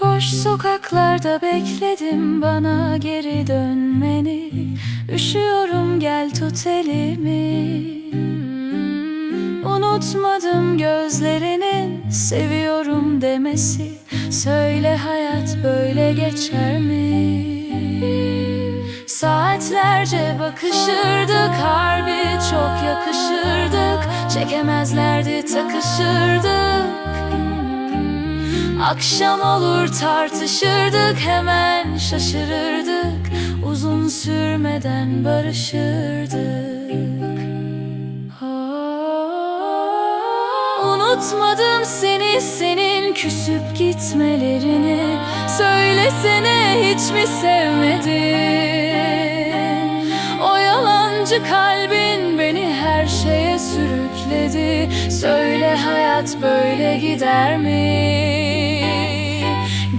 Boş sokaklarda bekledim bana geri dönmeni. Üşüyorum gel tut elimi. Unutmadım gözlerinin seviyorum demesi. Söyle hayat böyle geçer mi? Saatlerce bakışırdık harbi çok yakışır. Çekemezlerdi takışırdık. Akşam olur tartışırdık hemen şaşırırdık. Uzun sürmeden barışırdık. Aa, Unutmadım seni senin küsüp gitmelerini. Söylesene hiç mi sevmedin? O yalancı şeye sürükledi. Söyle hayat böyle gider mi?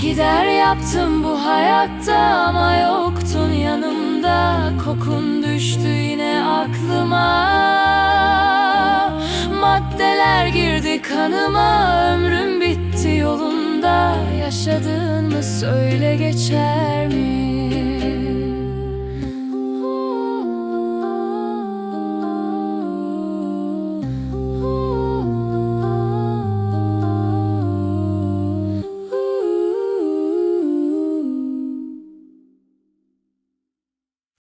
Gider yaptım bu hayatta ama yoktun yanımda. Kokun düştü yine aklıma. Maddeler girdi kanıma. Ömrüm bitti yolunda. Yaşadığın mı söyle geçer mi?